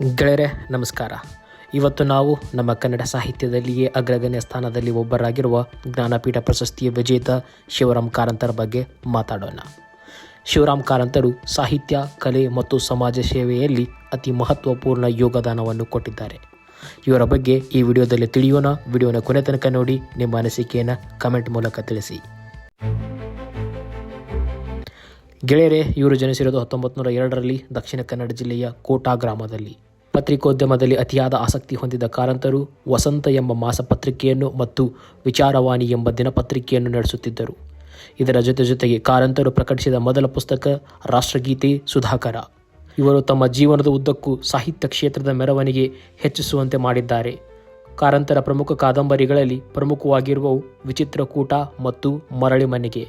ಗೆಳೆಯರೆ, ನಮಸ್ಕಾರ. ಇವತ್ತು ನಾವು ನಮ್ಮ ಕನ್ನಡ ಸಾಹಿತ್ಯದಲ್ಲಿಯೇ ಅಗ್ರಗಣ್ಯ ಸ್ಥಾನದಲ್ಲಿ ಒಬ್ಬರಾಗಿರುವ ಜ್ಞಾನಪೀಠ ಪ್ರಶಸ್ತಿಯ ವಿಜೇತ ಶಿವರಾಮ್ ಕಾರಂತರ ಬಗ್ಗೆ ಮಾತಾಡೋಣ. ಶಿವರಾಮ್ ಕಾರಂತರು ಸಾಹಿತ್ಯ, ಕಲೆ ಮತ್ತು ಸಮಾಜ ಸೇವೆಯಲ್ಲಿ ಅತಿ ಮಹತ್ವಪೂರ್ಣ ಯೋಗದಾನವನ್ನು ಕೊಟ್ಟಿದ್ದಾರೆ. ಇವರ ಬಗ್ಗೆ ಈ ವಿಡಿಯೋದಲ್ಲಿ ತಿಳಿಯೋಣ. ವಿಡಿಯೋನ ಕೊನೆ ತನಕ ನೋಡಿ. ನಿಮ್ಮ ಅನಿಸಿಕೆಯನ್ನು ಕಮೆಂಟ್ ಮೂಲಕ ತಿಳಿಸಿ. ಗೆಳೆಯರೆ, ಇವರು ಜನಿಸಿರೋದು ಹತ್ತೊಂಬತ್ತು ನೂರ ಎರಡರಲ್ಲಿ ದಕ್ಷಿಣ ಕನ್ನಡ ಜಿಲ್ಲೆಯ ಕೋಟಾ ಗ್ರಾಮದಲ್ಲಿ. ಪತ್ರಿಕೋದ್ಯಮದಲ್ಲಿ ಅತಿಯಾದ ಆಸಕ್ತಿ ಹೊಂದಿದ ಕಾರಂತರು ವಸಂತ ಎಂಬ ಮಾಸಪತ್ರಿಕೆಯನ್ನು ಮತ್ತು ವಿಚಾರವಾಣಿ ಎಂಬ ದಿನಪತ್ರಿಕೆಯನ್ನು ನಡೆಸುತ್ತಿದ್ದರು. ಇದರ ಜೊತೆ ಜೊತೆಗೆ ಕಾರಂತರು ಪ್ರಕಟಿಸಿದ ಮೊದಲ ಪುಸ್ತಕ ರಾಷ್ಟ್ರಗೀತೆ ಸುಧಾಕರ. ಇವರು ತಮ್ಮ ಜೀವನದ ಉದ್ದಕ್ಕೂ ಸಾಹಿತ್ಯ ಕ್ಷೇತ್ರದ ಮೆರವಣಿಗೆ ಹೆಚ್ಚಿಸುವಂತೆ ಮಾಡಿದ್ದಾರೆ. ಕಾರಂತರ ಪ್ರಮುಖ ಕಾದಂಬರಿಗಳಲ್ಲಿ ಪ್ರಮುಖವಾಗಿರುವವು ವಿಚಿತ್ರಕೂಟ ಮತ್ತು ಮರಳಿ ಮನೆಗೆ.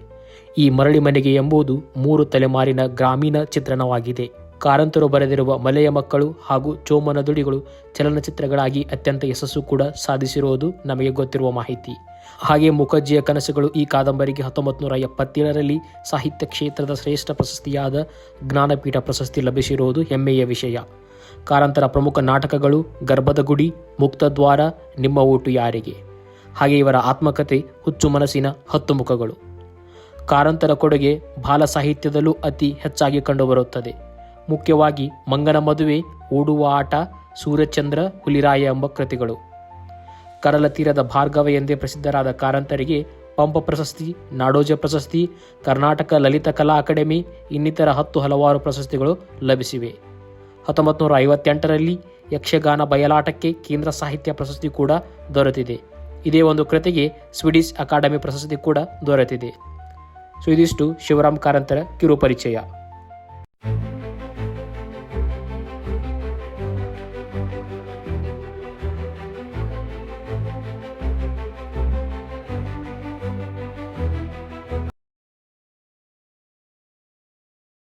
ಈ ಮರಳಿ ಮನೆಗೆ ಎಂಬುದು ಮೂರು ತಲೆಮಾರಿನ ಗ್ರಾಮೀಣ ಚಿತ್ರಣವಾಗಿದೆ. ಕಾರಂತರು ಬರೆದಿರುವ ಮಲೆಯ ಮಕ್ಕಳು ಹಾಗೂ ಚೋಮನ ದುಡಿಗಳು ಚಲನಚಿತ್ರಗಳಾಗಿ ಅತ್ಯಂತ ಯಶಸ್ಸು ಕೂಡ ಸಾಧಿಸಿರುವುದು ನಮಗೆ ಗೊತ್ತಿರುವ ಮಾಹಿತಿ. ಹಾಗೆ ಮುಖರ್ಜಿಯ ಕನಸುಗಳು ಈ ಕಾದಂಬರಿಗೆ ಹತ್ತೊಂಬತ್ತು ನೂರ ಎಪ್ಪತ್ತೇಳರಲ್ಲಿ ಸಾಹಿತ್ಯ ಕ್ಷೇತ್ರದ ಶ್ರೇಷ್ಠ ಪ್ರಶಸ್ತಿಯಾದ ಜ್ಞಾನಪೀಠ ಪ್ರಶಸ್ತಿ ಲಭಿಸಿರುವುದು ಹೆಮ್ಮೆಯ ವಿಷಯ. ಕಾರಂತರ ಪ್ರಮುಖ ನಾಟಕಗಳು ಗರ್ಭದ ಗುಡಿ ಮುಕ್ತದ್ವಾರ, ನಿಮ್ಮ ಓಟು ಯಾರಿಗೆ? ಹಾಗೆ ಇವರ ಆತ್ಮಕಥೆ ಹುಚ್ಚು ಮನಸ್ಸಿನ ಹತ್ತು ಮುಖಗಳು. ಕಾರಂತರ ಕೊಡುಗೆ ಬಾಲ ಸಾಹಿತ್ಯದಲ್ಲೂ ಅತಿ ಹೆಚ್ಚಾಗಿ ಕಂಡುಬರುತ್ತದೆ. ಮುಖ್ಯವಾಗಿ ಮಂಗನ ಮದುವೆ, ಓಡುವ ಆಟ, ಸೂರ್ಯಚಂದ್ರ, ಹುಲಿರಾಯ ಎಂಬ ಕೃತಿಗಳು. ಕರಲ ತೀರದ ಭಾರ್ಗವ ಎಂದೇ ಪ್ರಸಿದ್ಧರಾದ ಕಾರಂತರಿಗೆ ಪಂಪ ಪ್ರಶಸ್ತಿ, ನಾಡೋಜ ಪ್ರಶಸ್ತಿ, ಕರ್ನಾಟಕ ಲಲಿತ ಕಲಾ ಅಕಾಡೆಮಿ ಇನ್ನಿತರ ಹತ್ತು ಹಲವಾರು ಪ್ರಶಸ್ತಿಗಳು ಲಭಿಸಿವೆ. ಹತ್ತೊಂಬತ್ತು ನೂರ ಐವತ್ತೆಂಟರಲ್ಲಿ ಯಕ್ಷಗಾನ ಬಯಲಾಟಕ್ಕೆ ಕೇಂದ್ರ ಸಾಹಿತ್ಯ ಪ್ರಶಸ್ತಿ ಕೂಡ ದೊರೆತಿದೆ. ಇದೇ ಒಂದು ಕೃತಿಗೆ ಸ್ವೀಡಿಷ್ ಅಕಾಡೆಮಿ ಪ್ರಶಸ್ತಿ ಕೂಡ ದೊರೆತಿದೆ. ಸೊ ಇದಿಷ್ಟು ಶಿವರಾಮ್ ಕಾರಂತರ ಕಿರು ಪರಿಚಯ